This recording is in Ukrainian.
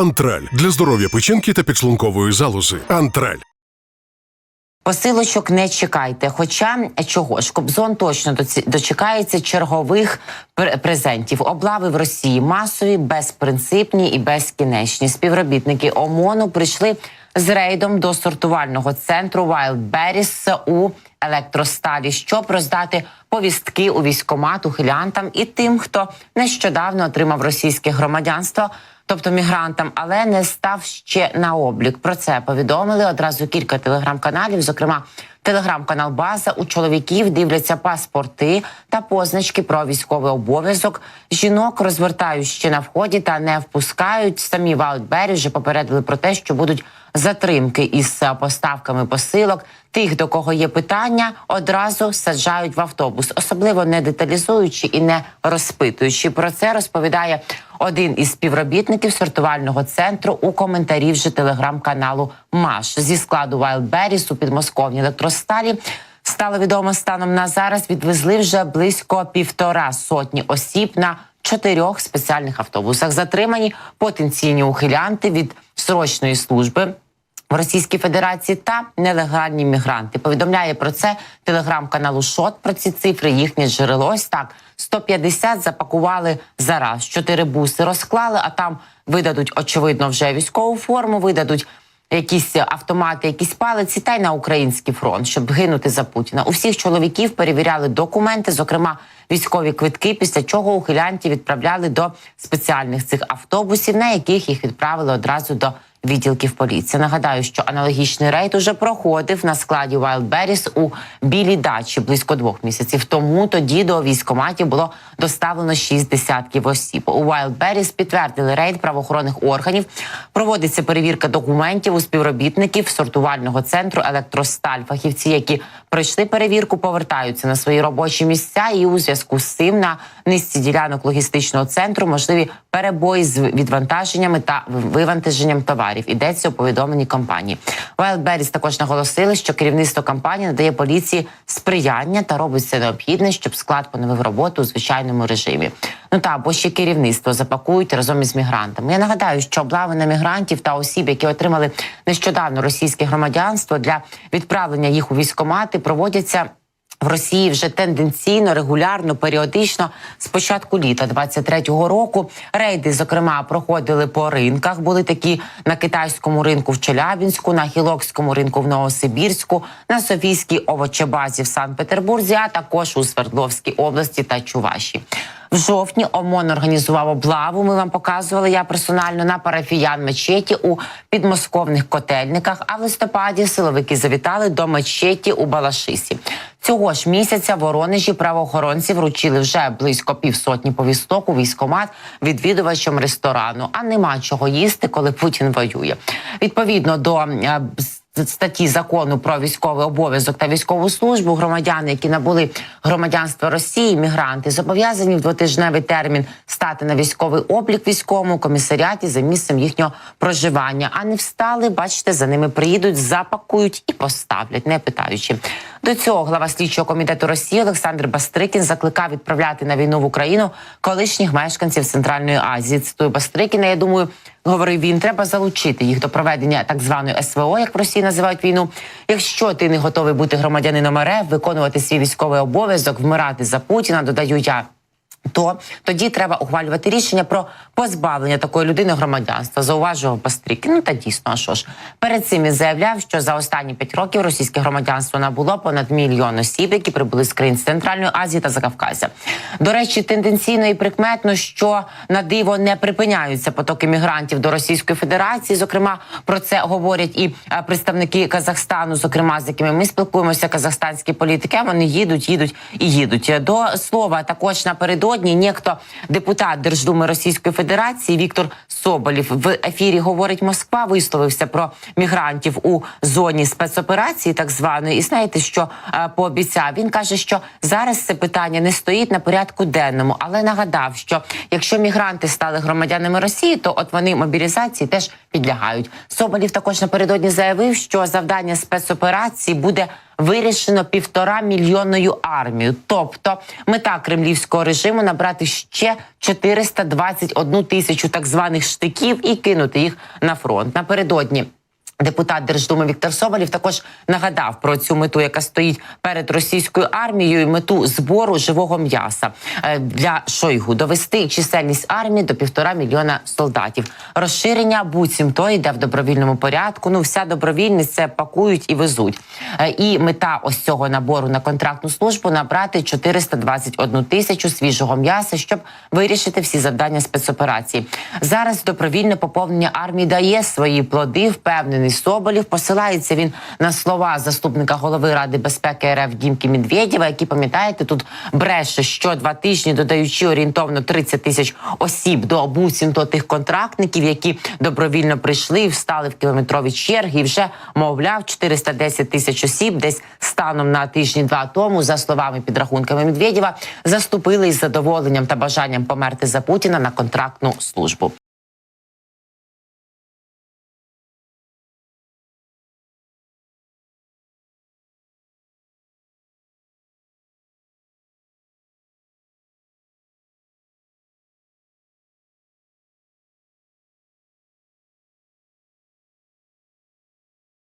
Антраль для здоров'я печінки та підшлункової залози. Антраль. Посилочок не чекайте. Хоча чого ж Кобзон точно дочекається чергових пр- презентів. Облави в Росії масові, безпринципні і безкінечні. Співробітники ОМОНу прийшли з рейдом до сортувального центру Wildberries у електросталі, щоб роздати повістки у військомат ухилянтам і тим, хто нещодавно отримав російське громадянство тобто мігрантам, але не став ще на облік. Про це повідомили одразу кілька телеграм-каналів. Зокрема, телеграм-канал База у чоловіків дивляться паспорти та позначки про військовий обов'язок. Жінок розвертають ще на вході та не впускають. Самі Ваутбері вже попередили про те, що будуть затримки із поставками посилок. Тих, до кого є питання, одразу саджають в автобус, особливо не деталізуючи і не розпитуючи. Про це розповідає один із співробітників сортувального центру у коментарі вже телеграм-каналу Маш зі складу Wildberries у підмосковній електросталі. Стало відомо станом на зараз. Відвезли вже близько півтора сотні осіб на чотирьох спеціальних автобусах. Затримані потенційні ухилянти від срочної служби. В Російській Федерації та нелегальні мігранти повідомляє про це телеграм-каналу Шот. Про ці цифри їхнє джерело. Ось так 150 запакували зараз. Чотири буси розклали, а там видадуть очевидно вже військову форму, видадуть якісь автомати, якісь палиці, та й на український фронт, щоб гинути за Путіна. У всіх чоловіків перевіряли документи, зокрема військові квитки. Після чого ухилянтів відправляли до спеціальних цих автобусів, на яких їх відправили одразу до відділків поліції. Нагадаю, що аналогічний рейд уже проходив на складі Wildberries у білій дачі близько двох місяців тому. Тоді до військоматів було доставлено шість десятків осіб. У Wildberries підтвердили рейд правоохоронних органів. Проводиться перевірка документів у співробітників сортувального центру Електросталь. Фахівці, які пройшли перевірку, повертаються на свої робочі місця. І у зв'язку з цим на низці ділянок логістичного центру можливі перебої з відвантаженнями та вивантаженням товарів. Йдеться у повідомленні компанії. Wildberries також наголосили, що керівництво компанії надає поліції сприяння та робить все необхідне, щоб склад поновив роботу у звичайному режимі. Ну та або ще керівництво запакують разом із мігрантами. Я нагадаю, що облави на мігрантів та осіб, які отримали нещодавно російське громадянство для відправлення їх у військкомати, проводяться. В Росії вже тенденційно, регулярно, періодично з початку літа 23-го року рейди, зокрема, проходили по ринках. Були такі на китайському ринку в Челябінську, на Хілокському ринку в Новосибірську, на Софійській овочебазі в Санкт-Петербурзі, а також у Свердловській області та Чуваші. В жовтні ОМОН організував облаву. Ми вам показували я персонально на парафіян мечеті у підмосковних котельниках. А в листопаді силовики завітали до мечеті у Балашисі. Цього ж місяця Воронежі правоохоронці вручили вже близько півсотні повісток у військомат відвідувачам ресторану. А нема чого їсти, коли Путін воює. Відповідно до е, статті закону про військовий обов'язок та військову службу громадяни, які набули громадянства Росії, мігранти, зобов'язані в двотижневий термін стати на військовий облік військовому комісаріаті за місцем їхнього проживання. А не встали, бачите, за ними приїдуть, запакують і поставлять, не питаючи. До цього глава слідчого комітету Росії Олександр Бастрикін закликав відправляти на війну в Україну колишніх мешканців Центральної Азії. Цитую Бастрикіна. Я думаю, говорив він, треба залучити їх до проведення так званої СВО, як в Росії називають війну. Якщо ти не готовий бути громадянином РФ, виконувати свій військовий обов'язок, вмирати за Путіна, додаю я. То тоді треба ухвалювати рішення про позбавлення такої людини громадянства. Зауважував Бастрик. Ну та дійсно, а що ж перед цим він заявляв, що за останні п'ять років російське громадянство набуло понад мільйон осіб, які прибули з країн з Центральної Азії та Закавказя. До речі, тенденційно і прикметно, що на диво не припиняються потоки мігрантів до Російської Федерації. Зокрема, про це говорять і е, представники Казахстану, зокрема з якими ми спілкуємося, казахстанські політики. Вони їдуть, їдуть і їдуть. До слова, також напередодні нєхто депутат Держдуми Російської Федерації Віктор Соболєв в ефірі говорить Москва. Висловився про мігрантів у зоні спецоперації, так званої, і знаєте, що е, пообіцяв? Він каже, що зараз це питання не стоїть на порядку денному, але нагадав, що якщо мігранти стали громадянами Росії, то от вони мобілізації теж підлягають. Соболєв також напередодні заявив, що завдання спецоперації буде вирішено півтора мільйонною армією. Тобто мета кремлівського режиму набрати ще 421 тисячу так званих штиків і кинути їх на фронт напередодні. Депутат Держдуми Віктор Соболєв також нагадав про цю мету, яка стоїть перед російською армією, мету збору живого м'яса Е, для Шойгу довести чисельність армії до півтора мільйона солдатів. Розширення буцімто йде в добровільному порядку. Ну, вся добровільність це пакують і везуть. Е, І мета ось цього набору на контрактну службу набрати 421 тисячу свіжого м'яса, щоб вирішити всі завдання спецоперації. Зараз добровільне поповнення армії дає свої плоди. Впевнений Соболєв. Посилається він на слова заступника голови Ради безпеки РФ Дімки Медведєва, які пам'ятаєте, тут бреше що два тижні, додаючи орієнтовно 30 тисяч осіб до буцімто тих контрактників, які добровільно прийшли встали в кілометрові черги. І вже мовляв 410 тисяч осіб, десь станом на тижні-два тому, за словами підрахунками Медведєва, заступили із задоволенням та бажанням померти за Путіна на контрактну службу.